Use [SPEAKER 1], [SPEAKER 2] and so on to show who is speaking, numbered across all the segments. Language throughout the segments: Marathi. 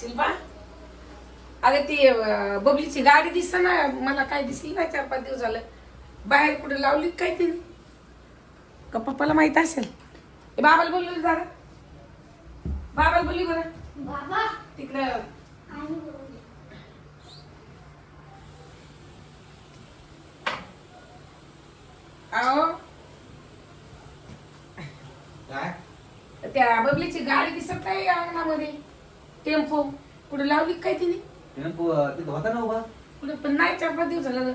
[SPEAKER 1] शिल्पा अरे ती बबलीची गाडी दिसत ना मला काय दिसली नाही चार पाच दिवस झालं. बाहेर कुठे लावली काय तिने? का पप्पाला माहीत असेल? ए, बाबाला बोलली जरा. बाबाला बोलली बरं.
[SPEAKER 2] बाबा.
[SPEAKER 1] तिकडं. अहो.
[SPEAKER 3] काय?
[SPEAKER 1] त्या बबलीची गाडी दिसत नाही अंगणामध्ये. टेम्पो. कुठे लावली काय तिने?
[SPEAKER 3] टेम्पो तिथं होता ना उभा?
[SPEAKER 1] कुठे? पण नाही चार पाच दिवस झालं.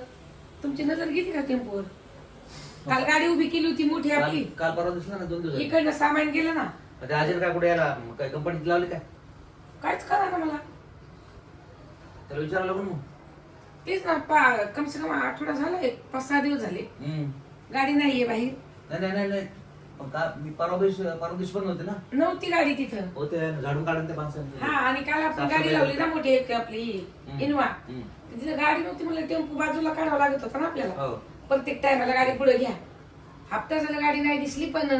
[SPEAKER 1] तुमची नजर गेली का टेम्पोवर? काल गाडी उभी केली होती मोठी आपली.
[SPEAKER 3] काल काल परवा दिसला ना दोन दिवस.
[SPEAKER 1] इकडनं सामान गेलं ना.
[SPEAKER 3] ते अजय काय कुठे यायला? मग काय कंपनीत लावली काय?
[SPEAKER 1] काहीच करा ना मला.
[SPEAKER 3] त्याला विचारायला लागून मग.
[SPEAKER 1] तेच ना पा कम से कम आठवडा झाला एक पाच सहा दिवस झाले.
[SPEAKER 3] हम्म.
[SPEAKER 1] गाडी नाहीये बाहेर.
[SPEAKER 3] नाही नाही नाही नाही. पण का मी परवा दिवशी परवा दिवशी पण होते ना?
[SPEAKER 1] नव्हती गाडी तिथं.
[SPEAKER 3] होते झाडून काढून ते
[SPEAKER 1] हा आणि काल आपण गाडी लावली ना मोठी एक आपली. इनवा.
[SPEAKER 3] हम्म.
[SPEAKER 1] तिथे गाडी नव्हती मला टेम्पो बाजूला काढावं लागत होता ना आपल्याला.
[SPEAKER 3] हो.
[SPEAKER 1] प्रत्येक टायमाला गाडी पुढे घ्या. हप्ता झाला गाडी नाही दिसली पण अं,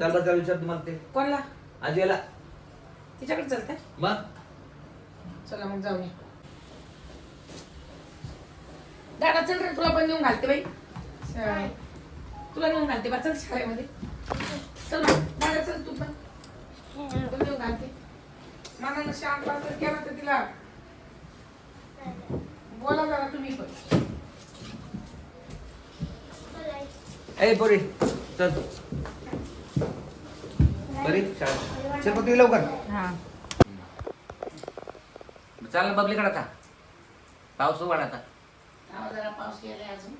[SPEAKER 3] चाल बरं त्याला विचार तुम्हाला ते.
[SPEAKER 1] कोणला?
[SPEAKER 3] अजयला
[SPEAKER 1] तिच्याकडे चालतंय
[SPEAKER 3] मग?
[SPEAKER 1] चला मग जाऊया. दादा चल रे तुला पण नेऊन घालते बाई. तुला नेऊन घालते बा चल शाळेमध्ये. चल ना, दादा चल तू पण. तुला नेऊन घालते. मनानं शांत वाचन केला तर तिला. बोला जरा तुम्ही पण.
[SPEAKER 3] ए पोरी चल तू. बरी शाळा चल तुम्ही लवकर. चाल ना बबलीकडे आता. पाऊस उघड आता.
[SPEAKER 1] पाऊस गेलाय अजून.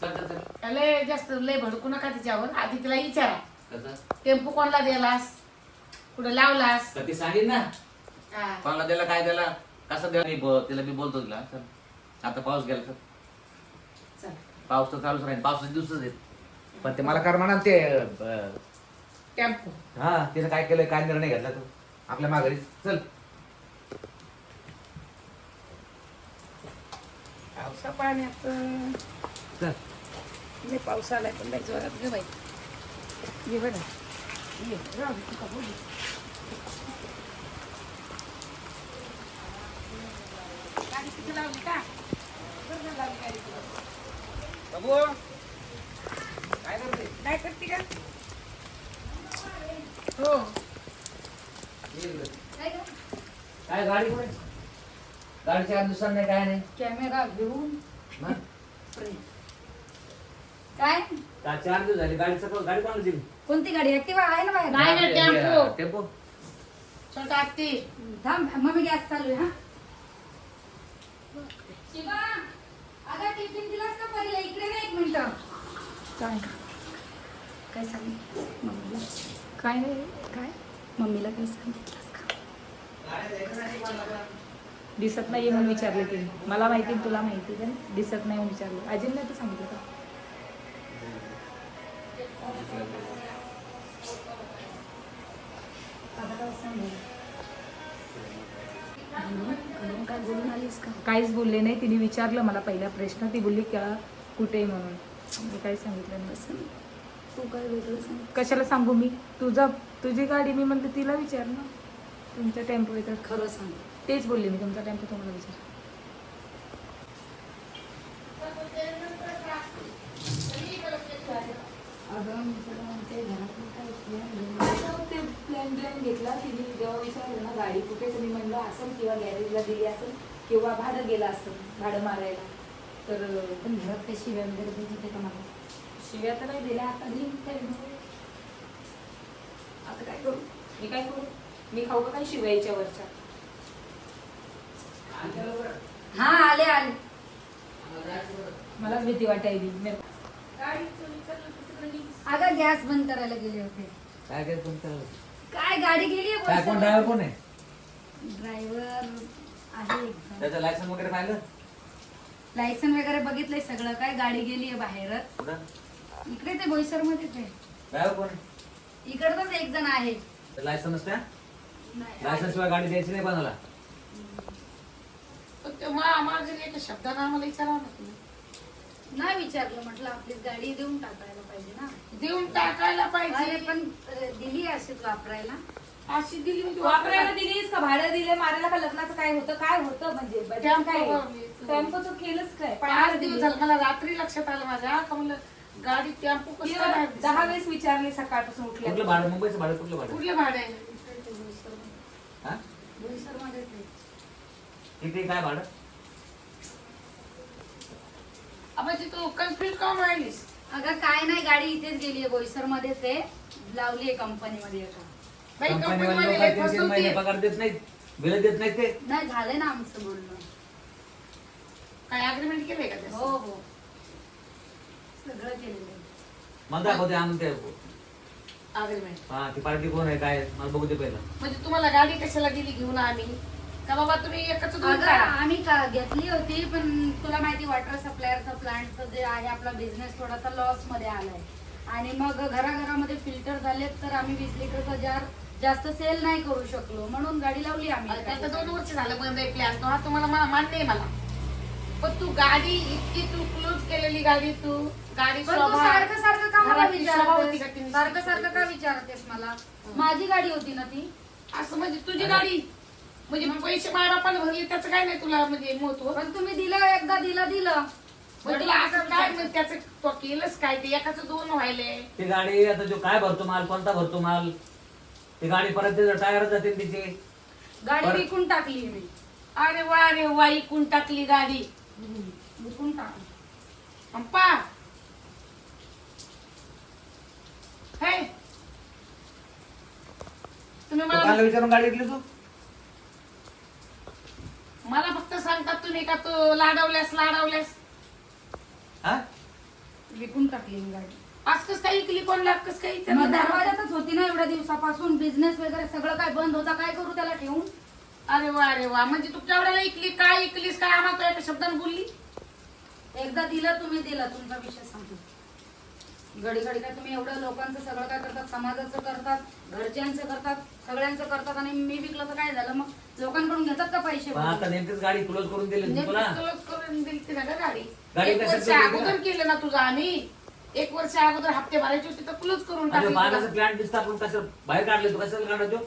[SPEAKER 3] चल चल चल.
[SPEAKER 1] लय जास्त लय भडकू नका तिच्यावर. आधी तिला विचारा.
[SPEAKER 3] कसं?
[SPEAKER 1] टेम्पो कोणला दिलास? कुठं लावलास?
[SPEAKER 3] तर ती सांगेन ना.
[SPEAKER 1] हा.
[SPEAKER 3] कोणाला दिला काय दिला? कसं दिला? मी ब- तिला मी बोलतो तिला. चल. आता पाऊस गेला चल
[SPEAKER 1] चल.
[SPEAKER 3] पाऊस तर चालूच राहील. पावसाचे दिवसच आहेत. पण ते मला कर म्हणा ते अं,
[SPEAKER 1] टेम्पो.
[SPEAKER 3] हा तिने काय केलं काय निर्णय घेतला तू? आपल्या माघारी. चल.
[SPEAKER 1] पावसा पाण्यात.
[SPEAKER 3] चल.
[SPEAKER 1] लय पाऊस आलाय पण लय जोरात ग बाई. ये बरं. ये. राहू दे, तुका बोलू. गाडी तिथे लावली का? बरं झालं लावली गाडी तिथं.
[SPEAKER 3] बाबू काय करते?
[SPEAKER 1] काय करते का? हो.
[SPEAKER 3] काय गाडी कुठे? गाडी चार दिवसांनी नाही काय नाही.
[SPEAKER 1] कॅमेरा घेऊन
[SPEAKER 3] मग?
[SPEAKER 2] काय
[SPEAKER 3] का चार दिवस झाले. गाडी सकाळ गाडी कोणाला दिली?
[SPEAKER 2] कोणती गाडी? आहे ना बाहेर?
[SPEAKER 1] नाही ना, टेम्पो.
[SPEAKER 3] टेम्पो.
[SPEAKER 1] छोटा हत्ती
[SPEAKER 2] थांब मम्मी गॅस चालू आहे हा. शिवा अगं टिफिन दिलास का पहिले इकडे ना एक मिनिट.
[SPEAKER 1] काय
[SPEAKER 2] काय सांग? मम्मीला
[SPEAKER 1] काय नाही
[SPEAKER 2] काय? मम्मीला काय सांगितलंस का?
[SPEAKER 4] दिसत नाहीये म्हणून विचारले की मला माहिती तुला माहिती का दिसत नाही म्हणून विचारलं. अजिन नाही तू सांगितलं का? काहीच बोलले नाही. तिने विचारलं मला पहिला प्रश्न. ती बोलली का कुठे म्हणून? मी काही सांगितलं नाही.
[SPEAKER 2] असं तू काय वेगळं सांग
[SPEAKER 4] कशाला सांगू मी? तुझा तुझी गाडी मी म्हणते तिला विचार ना. तुमचा टेम्पो येतात
[SPEAKER 2] खरं सांग.
[SPEAKER 4] तेच बोलले मी तुमचा टेम्पो तुम्हाला विचार.
[SPEAKER 2] अगं मी तुला म्हणते घरातून काय plan
[SPEAKER 4] ते प्लॅन प्लॅन घेतला तिने जेव्हा विचारलं ना गाडी कुठे तर म्हणलं असेल किंवा गॅरेजला दिली असेल किंवा भाडं गेलं असेल भाडं मारायला तर
[SPEAKER 2] पण घरात काही शिव्या वगैरे देत होते का मला
[SPEAKER 4] शिव्या तर नाही दिल्या आता देईन काय आता काय करू मी काय करू मी खाऊ का काय शिव्या याच्यावरच्या
[SPEAKER 2] हा आले आले.
[SPEAKER 4] मला भीती वाटायली. मी
[SPEAKER 2] अगं गॅस बंद करायला गेले होते.
[SPEAKER 3] काय काय तुमचं
[SPEAKER 2] काय गाडी गेली
[SPEAKER 3] काय कोण? ड्रायव्हर कोण आहे?
[SPEAKER 2] ड्रायव्हर आहे एक जण.
[SPEAKER 3] त्याचं लायसन वगैरे पाहिलं
[SPEAKER 2] लायसन वगैरे बघितलंय सगळं. काय गाडी गेली आहे बाहेरच. इकडे ते बोईसर मध्येच आहे
[SPEAKER 3] ड्रायव्हर कोण? आहे
[SPEAKER 2] इकडचाच एक जण आहे.
[SPEAKER 3] लायसन असत्या
[SPEAKER 2] नाही,
[SPEAKER 3] लायसन शिवाय गाडी द्यायची नाही कोणाला.
[SPEAKER 1] पण ते मा- माझं एका शब्दानं आम्हाला विचारावं ना तुम्ही
[SPEAKER 2] नाही विचारलं म्हटलं आपली गाडी देऊन टाकायला पाहिजे ना.
[SPEAKER 1] देऊन टाकायला
[SPEAKER 2] अरे
[SPEAKER 1] पाहिजे
[SPEAKER 2] पण अ, दिली अशीच वापरायला.
[SPEAKER 1] अशी दिली म्हणजे
[SPEAKER 4] वापरायला दिलीस का? भाडं दिले मारायला का? लग्नाचं काय होतं? काय होतं म्हणजे? बजेट
[SPEAKER 1] टेम्पो
[SPEAKER 4] काय
[SPEAKER 1] भरली.
[SPEAKER 4] टेम्पोचं केलंच काय?
[SPEAKER 1] पाच दिवस झालं मला रात्री लक्षात आलं माझ्या का म्हणलं गाडी टेम्पो कसं काय बाहेर दिसलं?
[SPEAKER 4] दहा वेळेस विचारले सकाळपासून
[SPEAKER 3] कुठलं
[SPEAKER 4] उठल्या
[SPEAKER 3] भाडं? मुंबईचं भाडं कुठलं भाडं?
[SPEAKER 1] कुठलं भाडं आहे?
[SPEAKER 3] हा?
[SPEAKER 2] ते.
[SPEAKER 3] किती काय भाडं?
[SPEAKER 1] अ, तू कन्फ्युज का राहिलीस
[SPEAKER 2] अगं काय नाही गाडी इथेच गेली आहे. बोईसरमध्ये ते लावली आहे कंपनीमध्ये एका
[SPEAKER 1] बाई
[SPEAKER 3] कंपनीवाले
[SPEAKER 1] कंपनीवाले
[SPEAKER 3] लोक
[SPEAKER 1] लय
[SPEAKER 3] तीन तीन महिने
[SPEAKER 1] फसवते
[SPEAKER 3] पगार देत नाहीत बिल देत नाहीत ते.
[SPEAKER 2] नाही झालंय ना आमचं बोलणं.
[SPEAKER 1] काय अग्रीमेंट केलंय का त्याचं?
[SPEAKER 2] हो हो. सगळं केलेलं आहे.
[SPEAKER 3] मला दाखवते आणून ते
[SPEAKER 1] अग्रीमेंट
[SPEAKER 3] हा ती पार्टी कोण आहे काय आहे? मला बघू दे पहिलं.
[SPEAKER 1] म्हणजे तुम्हाला गाडी कशाला दिली घेऊन आम्ही? का बाबा तुम्ही एकच दूध
[SPEAKER 2] अगं
[SPEAKER 1] करा.
[SPEAKER 2] आम्ही का घेतली होती पण तुला माहिती वॉटर सप्लायरचा प्लांटचं जे आहे आपला बिझनेस थोडासा लॉसमध्ये आलाय. आणि मग घराघरामध्ये फिल्टर झालेत तर आम्ही वीस लिटरचा जार जास्त सेल नाही करू शकलो. म्हणून गाडी लावली आम्ही.
[SPEAKER 1] आता दोन वर्ष झालं बंद आहे प्लॅन तो हा तुम्हाला मा- मान्य आहे मला. पण तू गाडी इतकी तू क्लोज केलेली गाडी तू. गाडी
[SPEAKER 2] पण तू
[SPEAKER 1] स्वभाव-
[SPEAKER 2] सारखं सारखं का मला
[SPEAKER 1] घरातली स्वभाव होती का
[SPEAKER 2] विचारतेस
[SPEAKER 1] तिने?
[SPEAKER 2] सारखं सारखं का विचारतेस मला? माझी गाडी होती ना ती.
[SPEAKER 1] असं म्हणजे तुझी गाडी? म्हणजे पैसे माय बापाने भरले त्याचं काय नाही तुला म्हणजे महत्त्व?
[SPEAKER 2] पण तुम्ही दिलं एकदा दिलं दिलं.
[SPEAKER 1] पण तुला असं काय म्हणजे त्याचं तो केलंच काय? ते एकाच दोन व्हायले.
[SPEAKER 3] ती गाडी आता जो काय भरतो माल कोणता भरतो माल? ती गाडी परत त्याचं टायर जाते तिचे.
[SPEAKER 2] गाडी
[SPEAKER 3] बरं.
[SPEAKER 2] विकून टाकली मी.
[SPEAKER 1] अरे वा अरे वा इकून टाकली गाडी.
[SPEAKER 2] विकून टाकली.
[SPEAKER 1] अंपा. हे. तुम्ही मला
[SPEAKER 3] विचारून गाडी घेतली तू?
[SPEAKER 1] मला फक्त सांगतात तुम्ही का तू लाडवल्यास लाडवल्यास?
[SPEAKER 3] हा?
[SPEAKER 2] विकून टाकली मी गाडी.
[SPEAKER 1] आज कस काही इकली कोण लाख कस काही?
[SPEAKER 2] मग? दरवाजातच होती ना एवढ्या दिवसापासून बिझनेस वगैरे सगळं काय बंद होता काय करू त्याला ठेवून?
[SPEAKER 1] अरे वा अरे वा. म्हणजे तू केवढ्याला इकली काय इकलीस काय आम्हाला तू एका शब्दाने बोलली?
[SPEAKER 2] एकदा दिलं तुम्ही दिलं. तुमचा विषय सांगतो घडी घडी काय तुम्ही एवढं लोकांचं सगळं काय करतात समाजाचं करतात घरच्यांचं करतात सगळ्यांचं करतात आणि मी विकलं तर काय झालं मग? लोकांकडून घेतात का पैसे?
[SPEAKER 3] पण आता नेमकीच गाडी क्लोज करून दिली ना तुला
[SPEAKER 1] नेमकं करून दिली ती ना ग गाडी.
[SPEAKER 3] गाडी
[SPEAKER 1] एक
[SPEAKER 3] कशात
[SPEAKER 1] वर्ष
[SPEAKER 3] दिली
[SPEAKER 1] अगोदर केलं ना तुझं आम्ही. एक वर्ष अगोदर हप्ते भरायचे होते तर क्लोज करून
[SPEAKER 3] अरे
[SPEAKER 1] टाकली.
[SPEAKER 3] प्लांट दिसतं आपण कसं बाहेर काढले तू? कशाला काढतो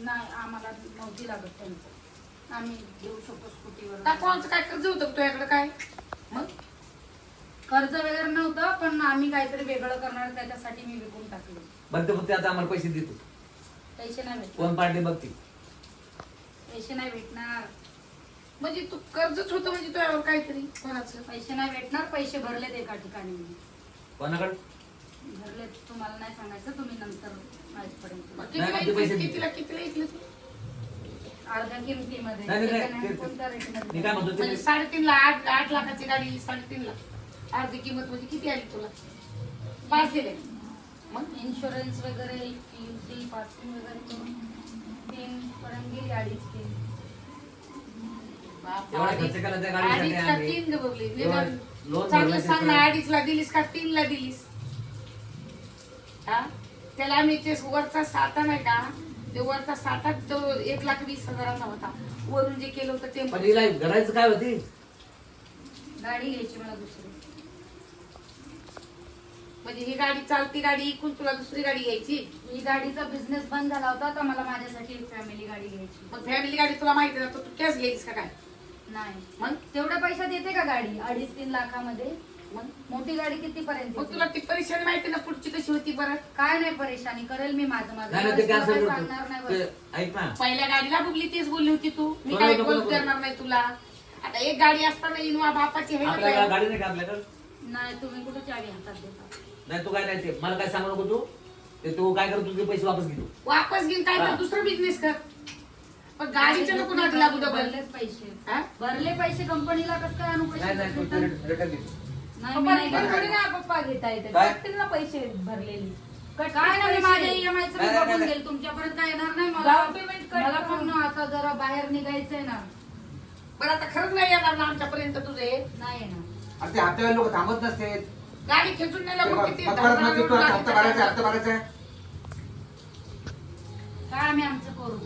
[SPEAKER 2] नाही आम्हाला नव्हती लागत त्यांचं. आम्ही घेऊ शकतो स्कूटीवर
[SPEAKER 1] का कोणाचं काय कर्ज होतं का तुझ्याकडे काय? मग
[SPEAKER 2] कर्ज वगैरे नव्हतं पण आम्ही काहीतरी वेगळं करणार त्याच्यासाठी मी विकून टाकलं.
[SPEAKER 3] बघ ते फक्त आता आम्हाला पैसे देतो.
[SPEAKER 2] पैसे नाही भेटणार.
[SPEAKER 3] कोण पार्टी बघती?
[SPEAKER 2] पैसे नाही भेटणार.
[SPEAKER 1] म्हणजे तू कर्जच होतं म्हणजे तुझ्यावर काहीतरी कोणाचं?
[SPEAKER 2] पैसे नाही भेटणार पैसे भरलेत एका ठिकाणी मी.
[SPEAKER 3] कोणाकडे?
[SPEAKER 2] भरलेत तुम्हाला नाही सांगायचं तुम्ही नंतर
[SPEAKER 1] मग
[SPEAKER 3] नाही,
[SPEAKER 1] कितीला
[SPEAKER 3] ते पैसे
[SPEAKER 1] इकलीस?
[SPEAKER 3] दे.
[SPEAKER 1] कितीला कितीला
[SPEAKER 2] अर्ध्या किमतीमध्ये.
[SPEAKER 3] नाही, नाही,
[SPEAKER 2] एका नाही,
[SPEAKER 3] ते-
[SPEAKER 2] कोणत्या
[SPEAKER 3] मी
[SPEAKER 2] रेटमध्ये
[SPEAKER 3] काय म्हणतो
[SPEAKER 1] म्हणजे
[SPEAKER 3] ते
[SPEAKER 1] साडेतीन ला आठ आठ लाखाची गाडी साडेतीन ला अर्धी किंमत म्हणजे किती आली तुला? पाच दिले. मग?
[SPEAKER 2] इन्शुरन्स वगैरे पासिंग वगैरे करून तीन पर्यंत गेली अडीच तीन
[SPEAKER 1] बाप,
[SPEAKER 3] एवढा
[SPEAKER 1] अडीच-
[SPEAKER 3] खर्च केला त्या गाडीसाठी
[SPEAKER 1] अडीच का
[SPEAKER 3] आम्ही.
[SPEAKER 1] तीन
[SPEAKER 3] एवढा
[SPEAKER 1] चांगलं
[SPEAKER 3] भरलं
[SPEAKER 1] सांग ना
[SPEAKER 3] त्याचं.
[SPEAKER 1] दिलीस का तीन ला दिलीस? हा? त्याला आम्ही ते वरचा साठा नाही का ते वरचा साठा तो एक लाख वीस हजाराचा होता. वरून जे केलं होतं ते
[SPEAKER 3] पण हिला घडायचं काय होती?
[SPEAKER 2] गाडी घ्यायची मला दुसरी.
[SPEAKER 1] म्हणजे ही गाडी चालती गाडी इकून तुला दुसरी गाडी घ्यायची.
[SPEAKER 2] ही गाडीचा बिझनेस बंद झाला होता तर मला माझ्यासाठी एक फॅमिली गाडी घ्यायची.
[SPEAKER 1] मग फॅमिली गाडी तुला माहिती ना तू कॅश घ्यायची का काय?
[SPEAKER 2] नाही.
[SPEAKER 1] मग?
[SPEAKER 2] तेवढ्या पैशात येते का गाडी? अडीच तीन लाखामध्ये.
[SPEAKER 1] मग?
[SPEAKER 2] मोठी गाडी किती पर्यंत
[SPEAKER 1] मग? तुला ती परेशानी माहिती ना पुढची कशी होती बरं?
[SPEAKER 2] काय नाही परेशानी करेल मी माझं माझं.
[SPEAKER 3] नाही ते
[SPEAKER 2] सांगणार नाही
[SPEAKER 3] करतो
[SPEAKER 2] बरं.
[SPEAKER 3] ते ऐक ना.
[SPEAKER 1] पहिल्या गाडीला बुगली तेच बोलली होती तू. मी
[SPEAKER 3] बरोबर,
[SPEAKER 1] काय
[SPEAKER 3] बरोबर,
[SPEAKER 1] बोलू
[SPEAKER 3] बरोबर.
[SPEAKER 1] देणार नाही तुला. आता एक गाडी असताना इनोवा बापाची आहे ना
[SPEAKER 3] आपल्याला
[SPEAKER 1] काय?
[SPEAKER 3] गाडी नाही का आपल्याकडे
[SPEAKER 2] नाही तुम्ही कुठे चावी हातात देता?
[SPEAKER 3] नाही तू काय नाही ते मला काय सांगू नको तू. ते तू काय कर तुझे पैसे वापस घेतो.
[SPEAKER 1] वापस घेऊन काय
[SPEAKER 3] हा.
[SPEAKER 1] कर दुसरं बिझनेस कर. पण गाडीच्या नको नादी लागू डबल
[SPEAKER 2] भरलेच पैसे.
[SPEAKER 1] हा?
[SPEAKER 2] भरले पैसे कंपनीला कसं काय आणू
[SPEAKER 3] नाही नाही तू
[SPEAKER 2] return?
[SPEAKER 3] रिटर्न- रिटर्न घेतो
[SPEAKER 2] नाही,
[SPEAKER 4] पप्पा
[SPEAKER 2] मी नाही
[SPEAKER 4] रिटर्न
[SPEAKER 2] घेणार.
[SPEAKER 4] थोडी ना पप्पा घेता येते
[SPEAKER 3] काय?
[SPEAKER 4] ना पैसे भरलेली. कट
[SPEAKER 2] काय नाही मी माझ्या ईएमआय
[SPEAKER 3] नाही, नाही,
[SPEAKER 2] बघून
[SPEAKER 3] नाही.
[SPEAKER 2] घेईल तुमच्यापर्यंत काय येणार नाही मला.
[SPEAKER 4] कट
[SPEAKER 2] मला
[SPEAKER 4] करून.
[SPEAKER 2] पण आता जरा बाहेर निघायचंय ना.
[SPEAKER 1] बरं आता खरंच नाही येणार ना आमच्यापर्यंत तुझे.
[SPEAKER 2] नाही येणार.
[SPEAKER 5] अरे ते लोक थांबत नसते.
[SPEAKER 1] गाडी खेचून नाही किती
[SPEAKER 5] परत मग ते तू
[SPEAKER 1] धडधड
[SPEAKER 5] हप्ता भरायचा हप्ता भरायचा
[SPEAKER 2] काय आम्ही आमचं करू?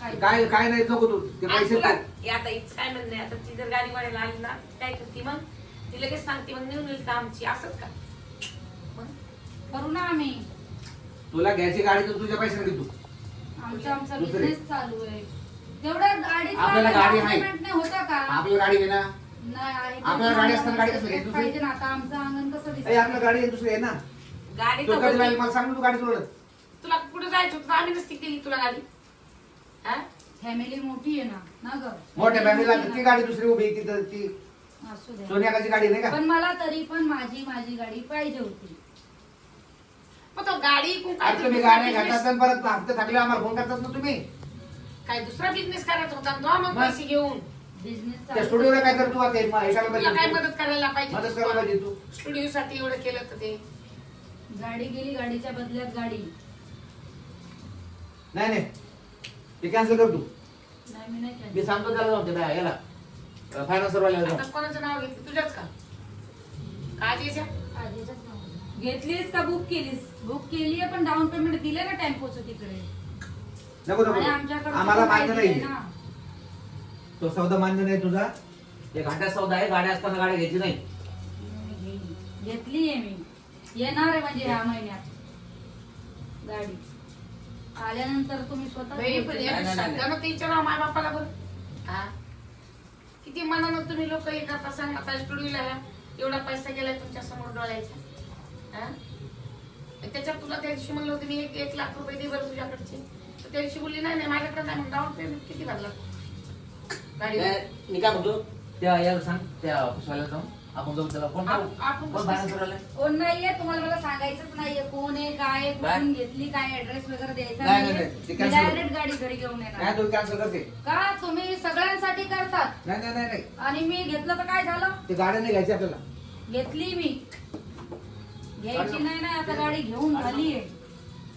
[SPEAKER 2] काय?
[SPEAKER 5] काय काय नाही नको तू. पैसे
[SPEAKER 1] तुला- हे आता हिचं काय म्हणणं आहे? आता ती जर गाडी वाढायला आली ना काय करते मग? ती लगेच सांगते मग नेऊन येईल का आमची? असंच का?
[SPEAKER 2] करू ना आम्ही.
[SPEAKER 5] तुला घ्यायची गाडी तर तुझ्या पैशाने घे तू.
[SPEAKER 2] आमचा आमचा
[SPEAKER 5] दुसरे.
[SPEAKER 2] बिझनेस चालू आहे. तेवढ्या गाडी
[SPEAKER 5] आपल्याला गाडी.
[SPEAKER 2] नाही होता का?
[SPEAKER 5] आपल्याला गाडी ना?
[SPEAKER 2] नाही.
[SPEAKER 5] आपल्याला गाडी असताना गाडी कसं घ्यायची?
[SPEAKER 2] पाहिजे ना आता आमचं अंगण कसं दिसत
[SPEAKER 5] आपल्याला गाडी आहे दुसरी आहे ना?
[SPEAKER 1] गाडी
[SPEAKER 5] तो
[SPEAKER 1] तर
[SPEAKER 5] कधी
[SPEAKER 1] बदली.
[SPEAKER 5] मला सांग ना तू गाडी चालवत
[SPEAKER 1] तुला कुठे जायचं होतं? आम्ही नसती केली तुला गाडी. हा?
[SPEAKER 2] फॅमिली मोठी आहे ना ना ग?
[SPEAKER 5] मोठ्या फॅमिलीला ती गाडी दुसरी उभी आहे तिथं ती
[SPEAKER 2] असू दे.
[SPEAKER 5] सोनियाकाची गाडी नाही का?
[SPEAKER 2] पण मला तरी पण माझी माझी गाडी पाहिजे होती.
[SPEAKER 1] मग तो गाडी इकून काय
[SPEAKER 5] अरे तुम्ही गाडी घेतात आणि परत हप्ते थकले आम्हाला फोन करतात ना तुम्ही.
[SPEAKER 1] काय दुसरा बिझनेस करायचा होता? तो मग
[SPEAKER 5] मग?
[SPEAKER 1] पैसे घेऊन.
[SPEAKER 2] बिझनेस
[SPEAKER 5] त्या स्टुडिओला काय करतो आता? हे
[SPEAKER 1] तुला काय मदत करायला पाहिजे?
[SPEAKER 5] मदत करायला पाहिजे तू.
[SPEAKER 1] स्टुडिओ साठी एवढं केलं तर ते.
[SPEAKER 2] गाडी गेली गाडीच्या बदल्यात गाडी.
[SPEAKER 5] नाही नाही. ते कॅन्सल कर तू.
[SPEAKER 2] नाही मी नाही केलं.
[SPEAKER 5] मी सांगतो त्याला जाऊ ते याला.
[SPEAKER 1] आता
[SPEAKER 5] जाऊ
[SPEAKER 1] कोणाचं नाव घेतलं? तुझ्याच का?
[SPEAKER 2] नाव.
[SPEAKER 4] घेतलीस का? बुक केलीस?
[SPEAKER 2] बुक केली आहे पण डाऊन पेमेंट दिले ना टेम्पोचं तिकडे
[SPEAKER 5] नको
[SPEAKER 2] आणि
[SPEAKER 5] नको
[SPEAKER 2] आमच्याकडे
[SPEAKER 5] आम्हाला मान्य
[SPEAKER 2] पाहिजे
[SPEAKER 5] नाही
[SPEAKER 2] ना.
[SPEAKER 5] तो सौदा मान्य नाही तुझा
[SPEAKER 3] हे घाट्या सौदा आहे गाड्या असताना गाड्या घ्यायची नाही.
[SPEAKER 2] घेतली आहे मी येणार आहे म्हणजे ह्या महिन्यात गाडी आल्यानंतर तुम्ही स्वतः
[SPEAKER 1] बाई, पण
[SPEAKER 2] घेतली.
[SPEAKER 1] एक
[SPEAKER 3] नाही, नाही, नाही.
[SPEAKER 1] शब्दानं ते विचारावं माय बापाला बरं हा? किती मनानं तुम्ही लोक हे करता सांग आता स्टुडिओला एवढा पैसा गेलाय तुमच्यासमोर डोळ्याच्या हा? त्याच्यात तुला त्या दिवशी म्हणलं होतं मी एक एक लाख रुपये दे बरं तुझ्याकडचे तर त्या दिवशी बोलली नाही नाही माझ्याकडे नाही मग डाऊन पेमेंट किती भरला
[SPEAKER 3] मी काय म्हणतो? त्या याला सांग त्या ऑफिसवाल्याला जाऊन. आपण जाऊ त्याला कोण
[SPEAKER 1] आपण- आपण
[SPEAKER 3] कोण फायनान्सर वाला आहे?
[SPEAKER 2] कोण नाहीये तुम्हाला मला सांगायचंच नाहीये. कोण आहे काय आहे, कुठून घेतली काय ऍड्रेस वगैरे द्यायचा
[SPEAKER 5] नाही,
[SPEAKER 2] नाहीये.
[SPEAKER 5] नाही, नाही, ते
[SPEAKER 2] मी
[SPEAKER 5] cancel
[SPEAKER 2] डायरेक्ट गाडी घरी घेऊन
[SPEAKER 5] नाही
[SPEAKER 2] येणार
[SPEAKER 5] तू कॅन्सल करते.
[SPEAKER 2] का? तुम्ही सगळ्यांसाठी करतात.
[SPEAKER 5] नाही नाही नाही नाही.
[SPEAKER 2] आणि मी घेतलं तर काय झालं?
[SPEAKER 5] ते गाडी नाही घ्यायची आपल्याला.
[SPEAKER 2] घेतली मी. घ्यायची नाही ना आता गाडी घेऊन झाली आहे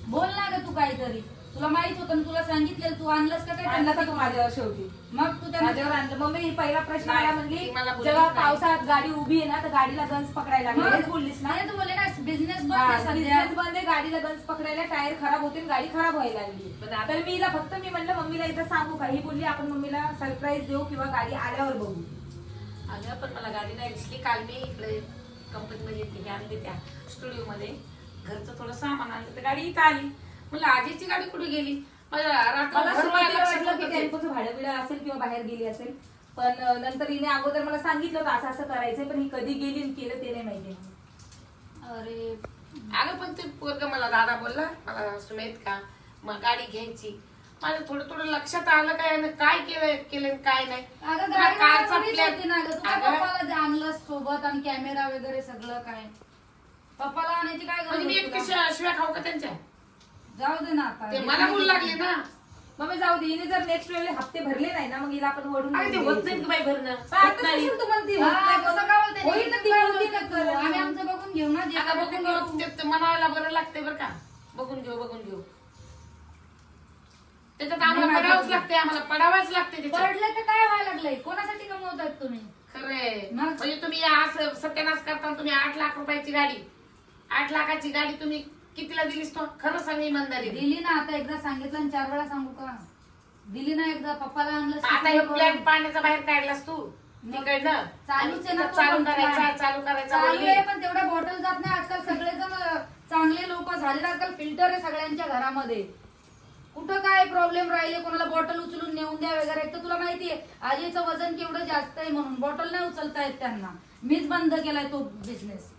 [SPEAKER 2] बोल ना ग तू काहीतरी. तुला माहीत होतं ना, तुला सांगितलेलं तू आणलंस का काय?
[SPEAKER 4] आणलं
[SPEAKER 2] त्यांना
[SPEAKER 4] का तू माझ्यावर शेवटी?
[SPEAKER 2] मग तू त्यांना
[SPEAKER 4] माझ्यावर आणलं. मग मी पहिला प्रश्न
[SPEAKER 1] नाही,
[SPEAKER 4] मला म्हणली
[SPEAKER 1] ती मला बोललीच
[SPEAKER 4] जेव्हा
[SPEAKER 1] नाही.
[SPEAKER 4] पावसाळ्यात गाडी उभी आहे ना तर गाडीला गंज पकडायला लागली.
[SPEAKER 2] मग?
[SPEAKER 4] हेच बोललीस ना?
[SPEAKER 2] नाही, तू बोलले ना बिझनेस बंद
[SPEAKER 4] हा,
[SPEAKER 2] आहे सध्या.
[SPEAKER 4] business बंद आहे गाडीला गंज पकडायला टायर खराब होते आणि गाडी खराब व्हायला लागली.
[SPEAKER 1] पण आता-
[SPEAKER 4] तर मी हिला फक्त मी म्हणलं मम्मीला इथं सांगू का? ही बोलली आपण मम्मीला सरप्राईज देऊ किंवा गाडी आल्यावर बघू.
[SPEAKER 1] अगं पण मला गाडी नाही दिसली. काल मी इकडे कंपनीमध्ये ती आणली त्या स्टुडिओ मध्ये घरचं थोडं सामान आणलं तर गाडी इथं आली. म्हणलं आजीची गाडी कुठे गेली? मला
[SPEAKER 4] मला सुरुवातीला वाटलं की भाडं बिडं असेल किंवा बाहेर गेली असेल. पण नंतर हिने अगोदर मला सांगितलं होतं असं असं करायचंय पण ही कधी गेली आणि केलं ते नाही माहिती.
[SPEAKER 2] अरे
[SPEAKER 1] अगं पण ते पोरग मला दादा बोलला मला सुमेत का? मग गाडी घ्यायची. माझं थोडं थोडं लक्षात आलं काय आणि काय केलं केलं काय नाही.
[SPEAKER 2] अगं
[SPEAKER 1] तुला
[SPEAKER 2] गाडी
[SPEAKER 1] कारचा
[SPEAKER 2] मला
[SPEAKER 1] plan-
[SPEAKER 2] होती ना गं. तुझ्या
[SPEAKER 1] अगं,
[SPEAKER 2] पप्पाला आणलं सोबत आणि कॅमेरा वगैरे सगळं काय. पप्पाला आणायची काय
[SPEAKER 1] म्हणजे मी
[SPEAKER 2] गरज
[SPEAKER 1] एकटी
[SPEAKER 2] होती तुला?
[SPEAKER 1] शिव्या खाऊ का त्यांच्या?
[SPEAKER 2] जाऊ दे ना आता
[SPEAKER 1] ते मला बोलू लागले ना
[SPEAKER 4] मग मी जाऊ दे हिने जर नेक्स्ट वेळेला हप्ते भरले नाही ना मग हिला आपण वडून
[SPEAKER 1] अरे ते होत. नाही का बाई भरणं
[SPEAKER 4] पण आता
[SPEAKER 1] होत नाही
[SPEAKER 4] कशाला तुम्हाला ती होत नाही?
[SPEAKER 2] कसं काय बोलते?
[SPEAKER 4] होईल ना ती ना.
[SPEAKER 2] आम्ही आमचं बघून घेऊ ना जे
[SPEAKER 1] आता
[SPEAKER 2] करायचं
[SPEAKER 1] बघून
[SPEAKER 2] ते
[SPEAKER 1] घेऊ. ते- ते म्हणायला बरं लागते बरं का बघून घेऊ बघून घेऊ त्याच्यात आम्हाला पडावंच. लागते आम्हाला पडावंच लागते त्याच्यात
[SPEAKER 2] पडलं तर काय व्हायला लागलंय कोणासाठी कमवतात तुम्ही
[SPEAKER 1] खरंय
[SPEAKER 2] मग?
[SPEAKER 1] म्हणजे तुम्ही असं सत्यानाश करताना तुम्ही आठ लाख रुपयाची गाडी आठ लाखाची गाडी तुम्ही कितीला दिलीस तो? खरं सांग इमानदारी.
[SPEAKER 2] दिली ना आता एकदा सांगितलं आणि चार वेळा सांगू का? दिली ना एकदा पप्पाला आणलं
[SPEAKER 1] आता हे प्लॅन पाण्याचा बाहेर काढलास तू. तिकडनं.
[SPEAKER 2] चालूच आहे ना तो
[SPEAKER 1] चालू
[SPEAKER 2] पण
[SPEAKER 1] करायचा
[SPEAKER 2] plan.
[SPEAKER 1] चालू करायचा
[SPEAKER 2] चालू
[SPEAKER 1] बोलली.
[SPEAKER 2] आहे पण तेवढ्या बॉटल जात नाही. आजकाल सगळेजण चांगले लोक झाले आजकाल फिल्टर आहे सगळ्यांच्या घरामध्ये. कुठं काय प्रॉब्लेम राहिले? कोणाला बॉटल उचलून नेऊन द्या वगैरे. एक तर तुला माहितीये आजीचं वजन केवढं जास्त आहे म्हणून. बॉटल नाही उचलता येत त्यांना. मीच बंद केलाय तो बिझनेस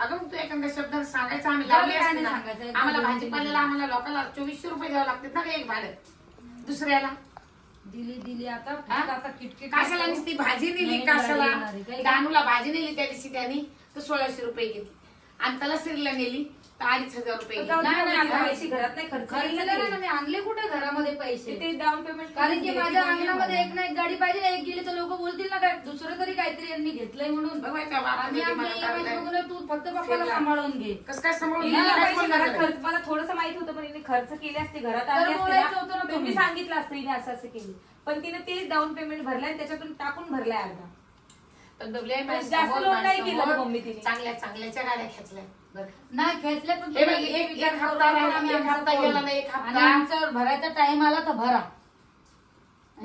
[SPEAKER 1] अगं मग तू एखाद्या शब्दात सांगायचं आम्ही
[SPEAKER 2] बरं,
[SPEAKER 1] लावली
[SPEAKER 2] काय
[SPEAKER 1] असते
[SPEAKER 2] नाही
[SPEAKER 1] ना.
[SPEAKER 2] सांगायचं,
[SPEAKER 1] आम्हाला भाजीपाल्याला आम्हाला लोकांना चोवीसशे रुपये द्यावं लागतात ना ग एक भाडं. दुसऱ्याला.
[SPEAKER 2] दिली दिली आता.
[SPEAKER 1] हा?
[SPEAKER 2] आता किटकिट
[SPEAKER 1] काशाला नुसती भाजी नेली
[SPEAKER 2] नाही,
[SPEAKER 1] काशाला?
[SPEAKER 2] नाही, नाही, काही-
[SPEAKER 1] दानूला भाजी नेली त्या दिवशी त्यांनी तर सोळाशे रुपये घेतली. आणि त्याला सिरला नेली. तर अडीच हजार रुपये
[SPEAKER 2] नाही, नाही, आता-
[SPEAKER 4] पैसे घरात नाही खर्च
[SPEAKER 2] खर्च
[SPEAKER 4] केलेला
[SPEAKER 2] केला ना
[SPEAKER 4] नाही.
[SPEAKER 2] मी आणले कुठे घरामध्ये पैसे
[SPEAKER 4] ते डाऊन पेमेंट
[SPEAKER 2] कारण की माझ्या अंगणामध्ये एक ना एक गाडी पाहिजे एक गेली तर लोक बोलतील ना काय दुसरं तरी काहीतरी यांनी घेतलंय म्हणून
[SPEAKER 1] बघ
[SPEAKER 2] आम्ही
[SPEAKER 1] ते
[SPEAKER 2] आपल्या
[SPEAKER 1] मला
[SPEAKER 2] EMI
[SPEAKER 1] काढलंय.
[SPEAKER 2] बघून तू फक्त पप्पाला
[SPEAKER 1] फिरला.
[SPEAKER 2] सांभाळून घे
[SPEAKER 1] कसं काय सांभाळून
[SPEAKER 4] हिला
[SPEAKER 1] गेली? काय
[SPEAKER 4] पैसे
[SPEAKER 1] कोण
[SPEAKER 4] घरात
[SPEAKER 1] करणार?
[SPEAKER 4] खर्च मला थोडंसं माहीत होतं पण हिने खर्च केले असते घरात
[SPEAKER 2] तर
[SPEAKER 4] आणले असते
[SPEAKER 2] बोलायचं
[SPEAKER 4] ना,
[SPEAKER 2] होतं ना तुम्ही.
[SPEAKER 4] सांगितलं असतं हिने असं असं केली पण तिने तेच डाऊन पेमेंट भरलाय आणि त्याच्यातून टाकून भरलाय अर्धा
[SPEAKER 1] पण माझ्या
[SPEAKER 4] जास्त लोड नाही केलं मम्मी तिने.
[SPEAKER 1] चांगल्या चांगल्याच्या गाड्या खेचल्या?
[SPEAKER 2] नाही खेचले पण
[SPEAKER 1] हे बघ,
[SPEAKER 2] तुम्ही.
[SPEAKER 1] एक-
[SPEAKER 2] विचार
[SPEAKER 1] एक हप्ता
[SPEAKER 2] करून
[SPEAKER 1] राहिला,
[SPEAKER 2] आम्ही
[SPEAKER 1] एक
[SPEAKER 2] आमचं
[SPEAKER 1] हप्ता
[SPEAKER 2] करू.
[SPEAKER 1] गेला ना, एक हप्ता.
[SPEAKER 2] आणि आमच्यावर भरायचा टाइम आला तर भरा.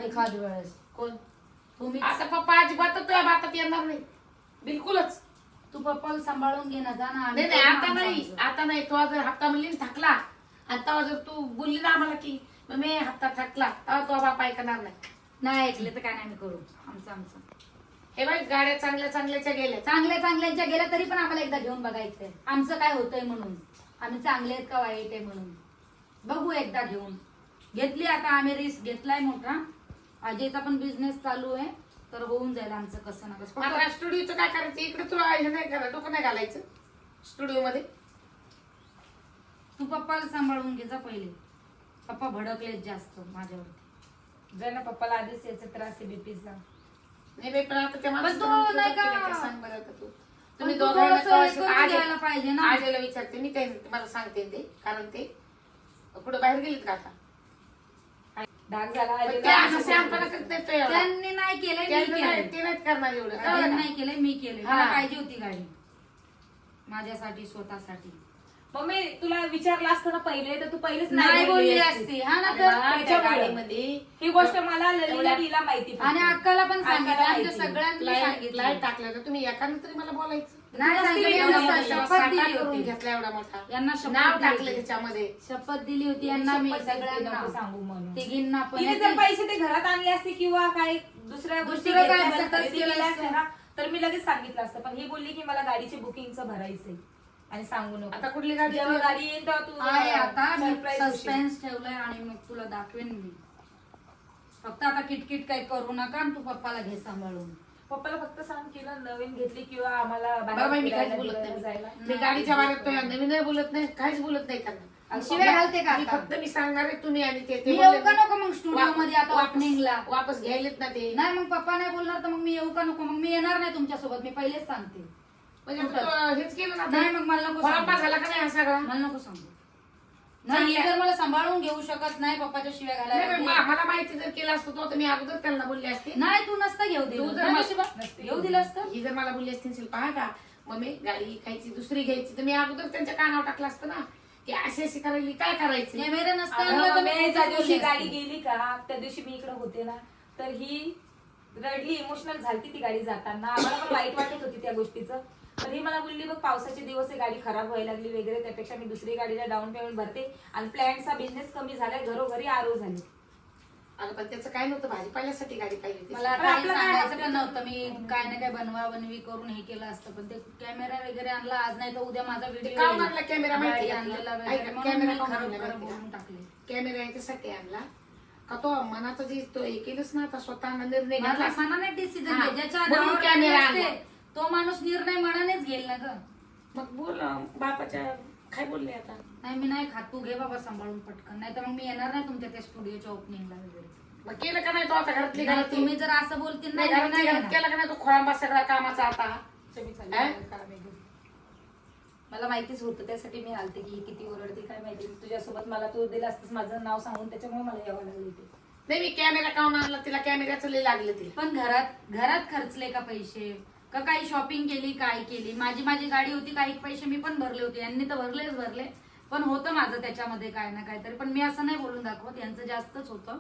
[SPEAKER 2] एखाद वेळेस.
[SPEAKER 1] कोण?
[SPEAKER 2] तुम्ही.
[SPEAKER 1] आता पप्पा अजिबात तुझ्या बातात येणार नाही. बिलकुलच.
[SPEAKER 2] तू पप्पाला सांभाळून घे ना जा ना आम्ही
[SPEAKER 1] नाही नाही
[SPEAKER 2] करू ना
[SPEAKER 1] आता
[SPEAKER 2] आमचं
[SPEAKER 1] नाही.
[SPEAKER 2] आमचं.
[SPEAKER 1] आता नाही. तो जर हप्ता म्हणली ना थकला. आणि तेव्हा जर तू बोलली ना आम्हाला की मग मी हप्ता थकला. तेव्हा तो बाप ऐकणार नाही.
[SPEAKER 2] नाही ऐकले तर काय नाही मी करू. आमचं आमचं.
[SPEAKER 1] हे बाई गाड्या चांगल्या चांगल्याच्या गेल्या.
[SPEAKER 2] चांगल्या चांगल्यांच्या गेल्या तरी पण आम्हाला एकदा घेऊन बघायचंय. आमचं काय होतंय म्हणून? आम्ही चांगले आहेत का वाईट आहे म्हणून? बघू एकदा घेऊन. घेतली आता आम्ही रिस्क घेतलाय मोठा. अजयचा पण बिझनेस चालू आहे तर होऊन जाईल आमचं कसं ना कसं.
[SPEAKER 1] आता स्टुडिओचं काय करायचं? इकडे तुला हे नाही करा डोकं नाही घालायचं स्टुडिओ मध्ये.
[SPEAKER 2] तू पप्पाला सांभाळून घे जा पहिले. पप्पा भडकलेत जास्त माझ्यावरती.
[SPEAKER 4] जर ना पप्पाला आधीच याचा त्रास आहे बीपीचा
[SPEAKER 1] नाही बाई पण आता
[SPEAKER 2] पण
[SPEAKER 1] माणसाला
[SPEAKER 2] तो
[SPEAKER 1] म्हणतो
[SPEAKER 2] नाही
[SPEAKER 1] केलं
[SPEAKER 2] का?
[SPEAKER 1] का? सांग बरं आता तू
[SPEAKER 2] पण
[SPEAKER 1] तुम्ही
[SPEAKER 2] तू
[SPEAKER 1] दोघांना
[SPEAKER 2] थोडंसं हे. करून द्यायला पाहिजे ना.
[SPEAKER 1] आजीला विचारते मी ते तुम्हाला सांगते ते कारण ते कुठं बाहेर गेलीत का आता
[SPEAKER 4] डाग झाला
[SPEAKER 1] पण ते असं शहाणपणा करत नाही तो एवढा.
[SPEAKER 2] त्यांनी नाही केलंय मी
[SPEAKER 1] त्यांचं नाही-
[SPEAKER 2] केलंय
[SPEAKER 1] ते नाहीत करणार एवढं
[SPEAKER 2] त्यांनी नाही केलंय मी केलंय
[SPEAKER 1] हा.
[SPEAKER 2] मला पाहिजे होती गाडी माझ्यासाठी स्वतःसाठी
[SPEAKER 4] मम्मी तुला विचारलं असतं ना पहिले तर तू पहिलेच
[SPEAKER 2] नाही बोलली. असती हा ना तर
[SPEAKER 1] वा, त्या
[SPEAKER 4] त्याच्यामुळे.
[SPEAKER 1] गाडीमध्ये
[SPEAKER 4] ही गोष्ट मला हिला माहिती.
[SPEAKER 2] आणि अक्काला पण सांगितलं आमच्या. सगळ्यांनी सांगितलं
[SPEAKER 1] लाइट टाकलं तर तुम्ही एकाने तरी मला बोलायचं
[SPEAKER 2] नाही सांगितलं. शपथ दिली होती
[SPEAKER 1] घेतला एवढा मोठा
[SPEAKER 2] यांना
[SPEAKER 1] नाव टाकलं. त्याच्यामध्ये
[SPEAKER 2] शपथ दिली होती यांना मी सगळ्यांना
[SPEAKER 4] सांगू म्हणून
[SPEAKER 2] तिघींना पण
[SPEAKER 4] तिने जर पैसे ते घरात आणले असते किंवा काय दुसऱ्या गोष्टी
[SPEAKER 2] काय
[SPEAKER 4] तर मी लगेच सांगितलं असतं पण ही बोलली की मला गाडीचे बुकिंगचं भरायचंय आणि सांगू नको.
[SPEAKER 1] आता कुठली गाडी
[SPEAKER 4] जेव्हा गाडी येईल तेव्हा तू
[SPEAKER 2] आहे आता मी
[SPEAKER 4] surprise होशील.
[SPEAKER 2] सस्पेन्स ठेवलंय आणि मग तुला दाखवेन मी. फक्त आता किटकिट काही करू नका आणि तू पप्पाला घे सांभाळून.
[SPEAKER 4] पप्पाला फक्त सांग की ना नवीन घेतली किंवा आम्हाला बाहेर
[SPEAKER 1] बाबा मी काहीच
[SPEAKER 4] फिरायला
[SPEAKER 1] बोलत नाही.
[SPEAKER 4] जायला.
[SPEAKER 1] मी गाडीच्या बाहेर तो नवीन नाही बोलत नाही काहीच बोलत नाही त्यांना
[SPEAKER 2] शिव्या घालते का
[SPEAKER 1] मी
[SPEAKER 2] आता?
[SPEAKER 1] फक्त मी सांगणार आहे तुम्ही आणि ते ते
[SPEAKER 2] मी
[SPEAKER 1] बोलले
[SPEAKER 2] येऊ का. नको मग स्टुडिओ मध्ये आता
[SPEAKER 1] वापस-
[SPEAKER 2] ओपनिंगला
[SPEAKER 1] वापस घ्यायलेत ना ते.
[SPEAKER 2] नाही मग पप्पा नाही बोलणार तर मग मी येऊ का नको? मग मी येणार नाही तुमच्यासोबत मी पहिलेच सांगते.
[SPEAKER 1] म्हणजे तू हेच केलं ना
[SPEAKER 2] नाही मग मला नको
[SPEAKER 1] खोळंबा
[SPEAKER 2] सांगू.
[SPEAKER 1] झाला का नाही हा सगळा
[SPEAKER 2] मला नको सांगू. नाही जर मला सांभाळून घेऊ शकत नाही पप्पाच्या शिव्या
[SPEAKER 1] नाही,
[SPEAKER 2] घालायला.
[SPEAKER 1] मा- मला माहिती जर केलं असतं तो तर मी अगोदर त्यांना बोलले असते.
[SPEAKER 2] नाही तू नसतं घेऊ
[SPEAKER 1] तू
[SPEAKER 2] दिलं.
[SPEAKER 1] जर
[SPEAKER 2] नाही
[SPEAKER 1] मला-
[SPEAKER 2] नशिबा? घेऊ दिलं असतं?
[SPEAKER 1] ही जर मला बोलली असती असेल पहा का मम्मी गाडी खायची दुसरी घ्यायची. तर मी अगोदर त्यांच्या कानावर टाकलं असतं ना. की अशी अशी करायली काय करायची?
[SPEAKER 2] कॅमेरा नसतं.
[SPEAKER 4] अगं,
[SPEAKER 2] आणलं तर
[SPEAKER 4] मम्मी,
[SPEAKER 2] मी
[SPEAKER 4] ज्या
[SPEAKER 2] बोलली
[SPEAKER 4] दिवशी
[SPEAKER 2] असती.
[SPEAKER 4] गाडी गेली का? त्या दिवशी मी इकडे होते ना. तर ही रडली इमोशनल झाली ती गाडी जाताना. आम्हाला पण वाईट वाटत होती त्या गोष्टीचं. तर ही मला बोलली बघ पावसाचे दिवस आहे गाडी खराब व्हायला लागली वगैरे त्यापेक्षा मी दुसरी गाडीला डाऊन पेमेंट भरते आणि प्लॅनचा बिझनेस कमी झालाय घरोघरी आरो झाली
[SPEAKER 1] अगं पण त्याचं काय नव्हतं भाजीपाल्यासाठी गाडी पाहिजे होती.
[SPEAKER 2] मला
[SPEAKER 4] पण
[SPEAKER 2] काही
[SPEAKER 4] आपलं काय
[SPEAKER 2] सांगायचं
[SPEAKER 4] हक्क
[SPEAKER 2] पण नव्हतं मी काय ना काय बनवा बनवी करून हे केलं असतं पण ते कॅमेरा वगैरे आणला आज नाही तर उद्या माझा
[SPEAKER 1] ते
[SPEAKER 2] व्हिडिओ
[SPEAKER 1] कॅमेरा माहिती
[SPEAKER 2] गाडी
[SPEAKER 1] आहे
[SPEAKER 2] आणलेला
[SPEAKER 1] का?
[SPEAKER 2] वगैरे
[SPEAKER 1] ऐका,
[SPEAKER 2] म्हणून
[SPEAKER 1] कॅमेरा
[SPEAKER 2] मी
[SPEAKER 1] काहून
[SPEAKER 2] खरं
[SPEAKER 1] आणला
[SPEAKER 2] खरं
[SPEAKER 1] माहिती
[SPEAKER 2] बोलून
[SPEAKER 1] आहे
[SPEAKER 2] टाकले
[SPEAKER 1] का? कॅमेरा याच्यासाठी आणला का तो मनाचा जे तो हे केलंच ना आता स्वतः निर्णय घेतला
[SPEAKER 2] माझा मनाने डिसिजन
[SPEAKER 1] हा,
[SPEAKER 2] ज्याच्या
[SPEAKER 1] म्हणून
[SPEAKER 2] नावावर
[SPEAKER 1] कॅमेरा
[SPEAKER 2] गाडी असते,
[SPEAKER 1] आणला.
[SPEAKER 2] तो माणूस निर्णय मनानेच घेईल ना ग.
[SPEAKER 1] मग बोल अं, बापाच्या काय बोलले आता?
[SPEAKER 2] नाही मी नाही खात. तू घे बाबा सांभाळून पटकन. नाही तर मग मी येणार नाही तुमच्या त्या स्टुडिओच्या ओपनिंगला वगैरे.
[SPEAKER 1] मग केलं का नाही तो आता घरातली
[SPEAKER 2] नाही,
[SPEAKER 1] घरात
[SPEAKER 2] तुम्ही जर असं बोलतील
[SPEAKER 1] नाही
[SPEAKER 2] नाही
[SPEAKER 1] घरातली
[SPEAKER 2] नाही
[SPEAKER 1] घरात
[SPEAKER 2] येणार.
[SPEAKER 1] केला का नाही तो खोळंबा सगळा कामाचा आता.
[SPEAKER 4] मला माहितीच होतं त्यासाठी मी आलते की ही किती ओरडते काय माहिती. तुझ्यासोबत मला तू दिलं असतंस माझं नाव सांगून त्याच्यामुळे मला यावं लागलं इथे
[SPEAKER 1] नाही मी कॅमेरा काढून आणला? तिला कॅमेऱ्याचं लय लागलं तिला
[SPEAKER 2] पण घरात घरात खर्चले का पैसे? का काही शॉपिंग केली काय केली? माझी माझी गाडी होती काही पैसे मी पण भरले होते. यांनी तर भरलेच भरले. पण होतं माझं त्याच्यामध्ये काय ना काहीतरी पण मी असं नाही बोलून दाखवत. यांचं जास्तच होतं.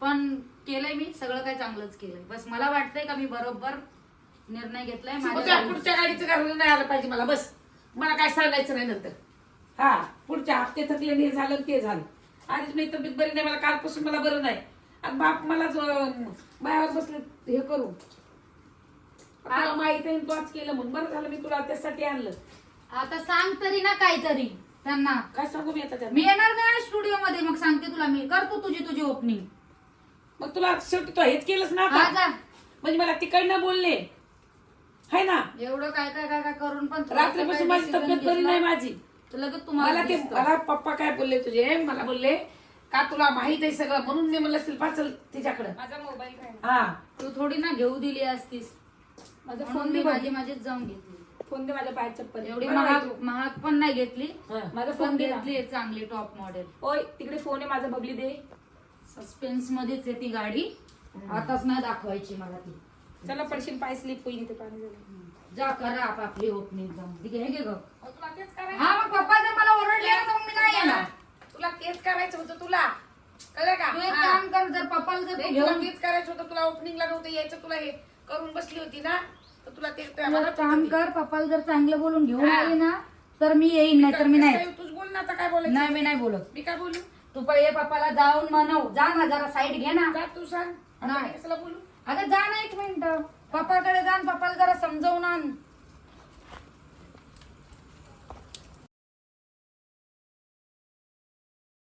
[SPEAKER 2] पण केलंय मी. सगळं काही चांगलंच केलंय. बस मला वाटतंय का मी बरोबर निर्णय घेतलाय. माझ्या.
[SPEAKER 1] पुढच्या गाडीचं घराला नाही आलं पाहिजे मला. बस. मला काय सांगायचं नाही नंतर. हा पुढच्या हप्ते थकले नाही झालं ते झालं. आधीच मी तब्येत बरी नाही. मला कालपासून मला बरं नाही. आणि बाप मला बायावर बसले हे करू. तुला माहीत आहे तू आज केलं म्हणून. बरं झालं मी तुला त्यासाठी आणलं.
[SPEAKER 2] आता सांग तरी ना काहीतरी त्यांना.
[SPEAKER 1] काय सांगू मी आता त्यांना?
[SPEAKER 2] मी येणार नाही स्टुडिओ मध्ये मग सांगते तुला मी. करतो तुझी तुझी ओपनिंग
[SPEAKER 1] मग तुला शेवटी तो हेच केलंच ना
[SPEAKER 2] हा
[SPEAKER 1] आता
[SPEAKER 2] जा.
[SPEAKER 1] म्हणजे मला तिकडनं बोलले. हाय ना?
[SPEAKER 2] एवढं काय काय काय काय करून पण थोडंसं
[SPEAKER 1] रात्रीपासून माझी
[SPEAKER 2] decision
[SPEAKER 1] तब्येत बरी
[SPEAKER 2] घेतला,
[SPEAKER 1] नाही माझी.
[SPEAKER 2] तर लगेच तुम्हाला
[SPEAKER 1] मला ते
[SPEAKER 2] दिसतं.
[SPEAKER 1] मला पप्पा काय बोलले तुझे? मला बोलले का तुला माहीत आहे सगळं? म्हणून मी म्हणलं असेल पाचल तिच्याकडे.
[SPEAKER 4] माझा मोबाईल
[SPEAKER 1] हा.
[SPEAKER 2] तू थोडी ना घेऊ दिली असतीस.
[SPEAKER 4] माझा फोन
[SPEAKER 2] मी माझी माझीच जाऊन घेतली.
[SPEAKER 4] फोन दे माझ्या पायात चप्पल
[SPEAKER 2] एवढी
[SPEAKER 4] बरं
[SPEAKER 2] महाग. महाग पण नाही घेतली.
[SPEAKER 4] माझा
[SPEAKER 2] पण
[SPEAKER 4] फोन दे ना.
[SPEAKER 2] घेतली चांगली टॉप मॉडेल
[SPEAKER 4] ओय तिकडे फोन आहे माझा बबली दे.
[SPEAKER 2] सस्पेन्स मध्येच आहे ती गाडी. आताच नाही दाखवायची मला ती.
[SPEAKER 4] चला पडशील पाय स्लिप होईल इथे पाणी झालं.
[SPEAKER 2] जा करा आपापली ओपनिंग जाऊन. ठीक आहे हे ग.
[SPEAKER 1] मग तुला तेच करायचं
[SPEAKER 2] हा मग पप्पा जर मला ओरडले ना तर मी नाही येणार.
[SPEAKER 1] तुला तेच करायचं होतं तुला. कळलं का?
[SPEAKER 2] तू एक
[SPEAKER 1] हा.
[SPEAKER 2] काम कर जर पप्पाला जर
[SPEAKER 1] नाही,
[SPEAKER 2] तू
[SPEAKER 1] तुला
[SPEAKER 2] घेऊन
[SPEAKER 1] तेच करायचं होतं तुला ओपनिंगला नव्हतं यायचं तुला हे करून बसली होती ना तर तुला ते
[SPEAKER 2] एक काम. कर पप्पाला जर चांगलं बोलून घेऊन
[SPEAKER 1] हा.
[SPEAKER 2] आली ना तर मी येईन नाही तर मी नाही.
[SPEAKER 1] तूच बोल ना आता काय बोलायचं?
[SPEAKER 2] नाही मी नाही बोलत.
[SPEAKER 1] मी काय बोलू?
[SPEAKER 2] तू पहिले पप्पाला जाऊन म्हणव. जा ना जरा साईड घे ना.
[SPEAKER 1] जा तू सांग. आता
[SPEAKER 2] नाही.
[SPEAKER 1] मी कशाला बोलू?
[SPEAKER 2] अगं जा ना एक मिनिट. पप्पाकडे जा आणि पप्पाला जरा समजवून आण.